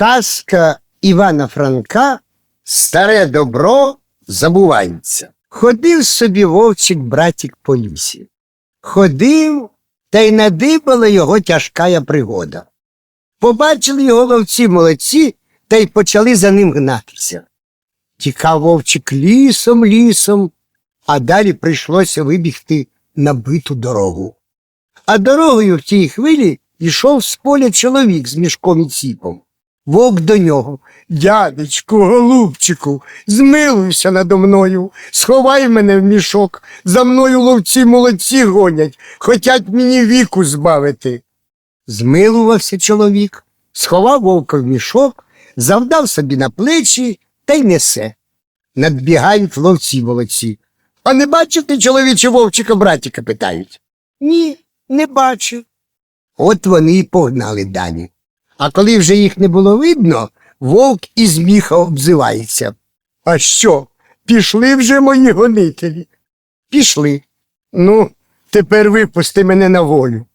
Казка Івана Франка Старе добро забувається. Ходив собі вовчик братік по лісі. Ходив, та й надибала його тяжкая пригода. Побачили його ловці молодці та й почали за ним гнатися. Тікав вовчик лісом, лісом, а далі прийшлося вибігти на биту дорогу. А дорогою в тій хвилі йшов з поля чоловік з мішком і ціпом. Вовк до нього. Дядечку, голубчику, змилуйся надо мною, сховай мене в мішок, за мною ловці молодці гонять, хотять мені віку збавити. Змилувався чоловік, сховав вовка в мішок, завдав собі на плечі та й несе. Надбігають ловці молодці. А не бачите, чоловіче вовчика братіка питають? Ні, не бачив. От вони й погнали далі. А коли вже їх не було видно, вовк із міха обзивається. А що, пішли вже мої гонителі? Пішли. Ну, тепер випусти мене на волю.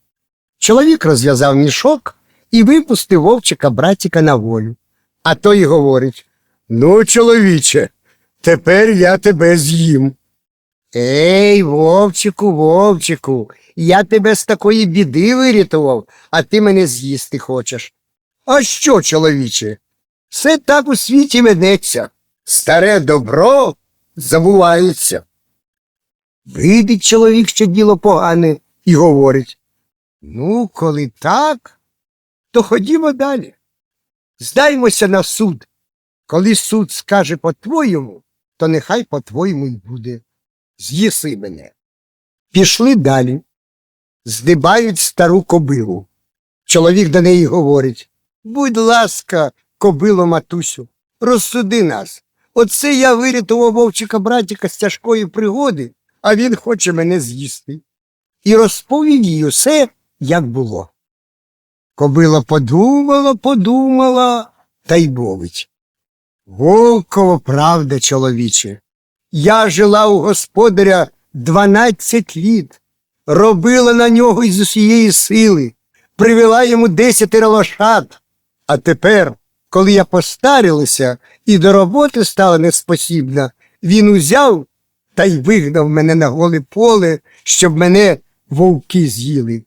Чоловік розв'язав мішок і випустив вовчика братіка на волю. А той говорить Ну, чоловіче, тепер я тебе з'їм. Ей, вовчику, вовчику, я тебе з такої біди вирятував, а ти мене з'їсти хочеш. А що, чоловіче? Все так у світі ведеться. Старе добро забувається. Видить чоловік, що діло погане, і говорить. Ну, коли так, то ходімо далі. Здаймося на суд. Коли суд скаже по-твоєму, то нехай по-твоєму й буде. З'їси мене. Пішли далі. Здибають стару кобилу. Чоловік до неї говорить Будь ласка, кобило матусю, розсуди нас. Оце я вирятував вовчика братіка з тяжкої пригоди, а він хоче мене з'їсти. І розповів їй усе, як було. Кобила подумала, подумала, та й мовить. Вовково правда, чоловіче. Я жила у господаря дванадцять літ, робила на нього із усієї сили, привела йому десятеро лошад. А тепер, коли я постарілася і до роботи стала неспосібна, він узяв та й вигнав мене на голе поле, щоб мене вовки з'їли.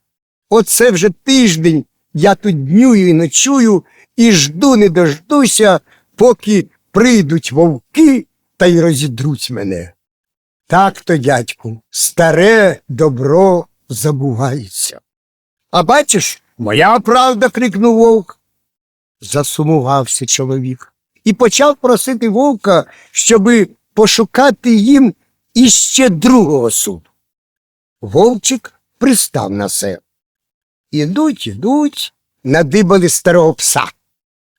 Оце вже тиждень я тут днюю і ночую і жду не дождуся, поки прийдуть вовки та й розідруть мене. Так то, дядьку, старе добро забувається. А бачиш, моя правда, крикнув вовк. Засумувався чоловік і почав просити вовка, щоби пошукати їм іще другого суду. Вовчик пристав на це. Ідуть, ідуть, надибали старого пса.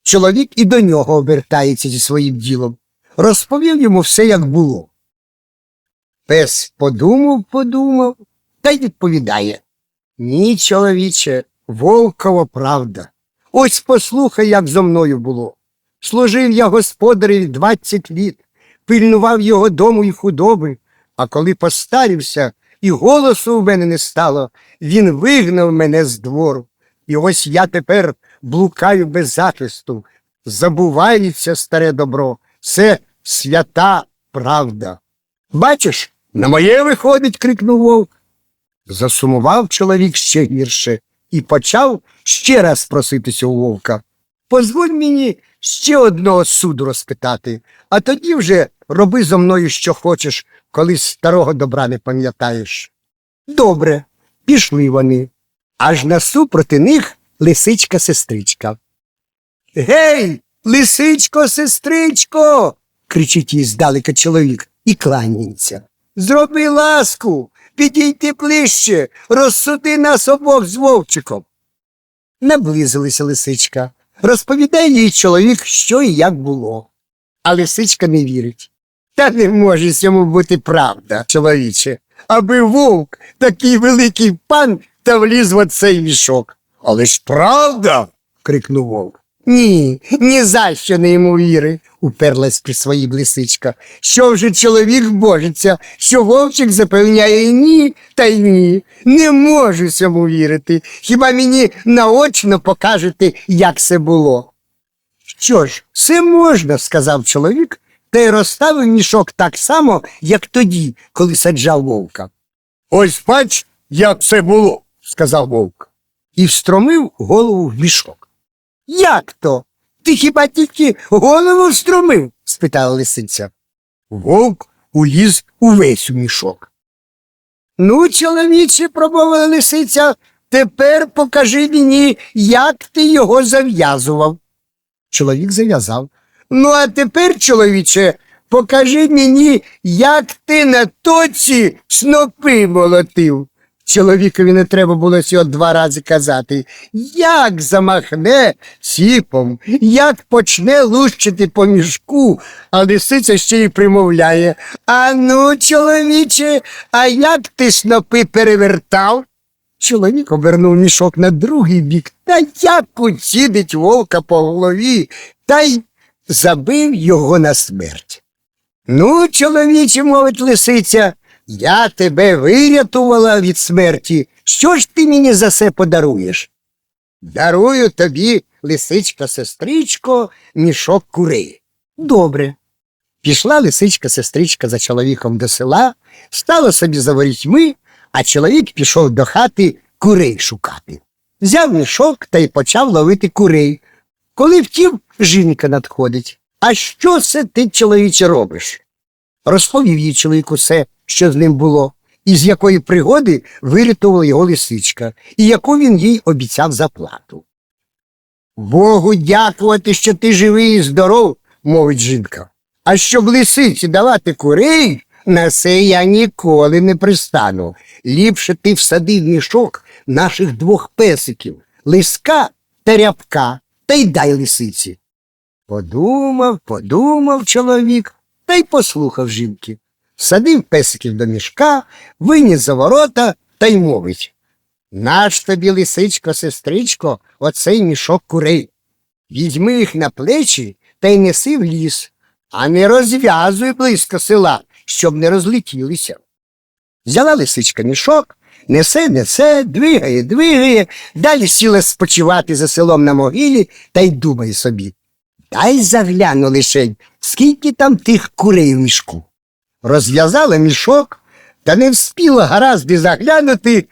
Чоловік і до нього обертається зі своїм ділом. Розповів йому все, як було. Пес подумав, подумав та й відповідає. Ні, чоловіче, вовкова правда. Ось послухай, як зо мною було. Служив я господареві двадцять літ, пильнував його дому і худоби, а коли постарівся і голосу в мене не стало, він вигнав мене з двору. І ось я тепер блукаю без захисту. Забувається старе добро, це свята правда. Бачиш, на моє виходить, крикнув вовк. Засумував чоловік ще гірше і почав ще раз проситися у вовка. Позволь мені ще одного суду розпитати, а тоді вже роби зо мною, що хочеш, коли старого добра не пам'ятаєш. Добре, пішли вони. Аж насупроти них лисичка сестричка. Гей, лисичко, сестричко. кричить їй здалека чоловік і кланяється. Зроби ласку, підійди ближче, розсуди нас обох з вовчиком. Наблизилася лисичка. Розповідає їй чоловік, що і як було. А лисичка не вірить. Та не може цьому бути правда, чоловіче, аби вовк, такий великий пан, та вліз в оцей мішок. Але ж правда. крикнув вовк. Ні, ні за що не йому віри, уперлась при своїй лисичка. Що вже чоловік божиться, що вовчик запевняє ні, та й ні. Не можу цьому вірити. Хіба мені наочно покажете, як це було? Що ж, все можна, сказав чоловік, та й розставив мішок так само, як тоді, коли саджав вовка. Ось бач, як це було, сказав вовк, і встромив голову в мішок. Як то? Ти хіба тільки голову встромив? спитала лисиця. Вовк уліз увесь у мішок. Ну, чоловіче, промовила лисиця, тепер покажи мені, як ти його зав'язував. Чоловік зав'язав. Ну, а тепер, чоловіче, покажи мені, як ти на тоці снопи молотив. Чоловікові не треба було цього два рази казати. Як замахне сіпом, як почне лущити по мішку, а лисиця ще й примовляє. А ну, чоловіче, а як ти снопи перевертав? Чоловік обернув мішок на другий бік та як уцідить вовка по голові, та й забив його на смерть. Ну, чоловіче, мовить лисиця, я тебе вирятувала від смерті. Що ж ти мені за це подаруєш? Дарую тобі, лисичка сестричко, мішок курей. Добре. Пішла лисичка сестричка за чоловіком до села, стала собі за ворітьми, а чоловік пішов до хати курей шукати. Взяв мішок та й почав ловити курей. Коли втім, жінка надходить. А що це ти, чоловіче, робиш? Розповів їй чоловік усе, що з ним було, і з якої пригоди вирятувала його лисичка, і яку він їй обіцяв заплату. Богу дякувати, що ти живий і здоров, мовить жінка. А щоб лисиці давати курей, на це я ніколи не пристану. Ліпше ти всадив мішок наших двох песиків лиска та рябка, та й дай лисиці. Подумав, подумав чоловік та й послухав жінки. Садив песиків до мішка, виніс за ворота та й мовить. Наш тобі, лисичко, сестричко, оцей мішок курей. Візьми їх на плечі та й неси в ліс, а не розв'язуй близько села, щоб не розлетілися. Взяла лисичка мішок, несе, несе, двигає, двигає, далі сіла спочивати за селом на могилі та й думає собі. Дай загляну лишень, скільки там тих курей в мішку. Розв'язала мішок, та не вспіла гаразди заглянути,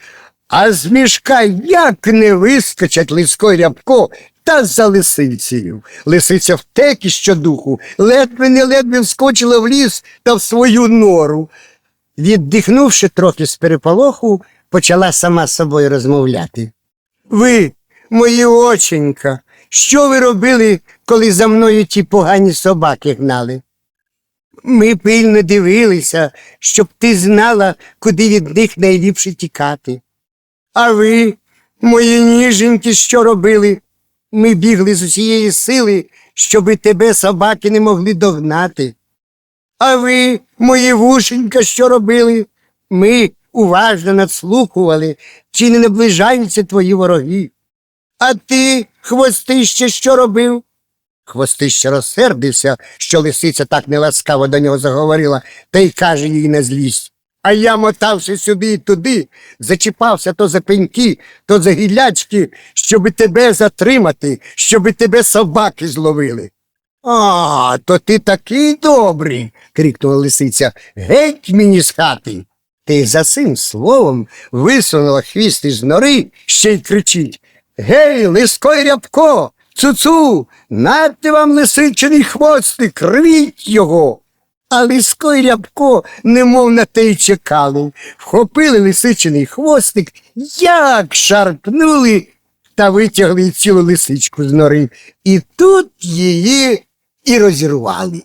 а з мішка як не вискочать лиско й рябко та за лисицею. Лисиця втек із щодуху, ледве не ледве вскочила в ліс та в свою нору. Віддихнувши трохи з переполоху, почала сама з собою розмовляти. Ви, мої оченька, що ви робили, коли за мною ті погані собаки гнали? Ми пильно дивилися, щоб ти знала, куди від них найліпше тікати. А ви, мої ніженьки, що робили? Ми бігли з усієї сили, щоби тебе собаки не могли догнати. А ви, мої вушенька, що робили? Ми уважно надслухували, чи не наближаються твої вороги. А ти, хвостище, що робив? Хвостище розсердився, що лисиця так неласкаво до нього заговорила, та й каже їй на злість. А я мотався сюди і туди, зачіпався то за пеньки, то за гілячки, щоби тебе затримати, щоби тебе собаки зловили. А, то ти такий добрий, крикнула лисиця. Геть мені з хати. Ти за цим словом висунула хвіст із нори, ще й кричить Гей, лиско рябко, цуцу, надте вам лисичиний хвостик, рвіть його. А лиско й рябко, немов на те й чекали, вхопили лисичиний хвостик, як шарпнули та витягли цілу лисичку з нори. І тут її і розірвали.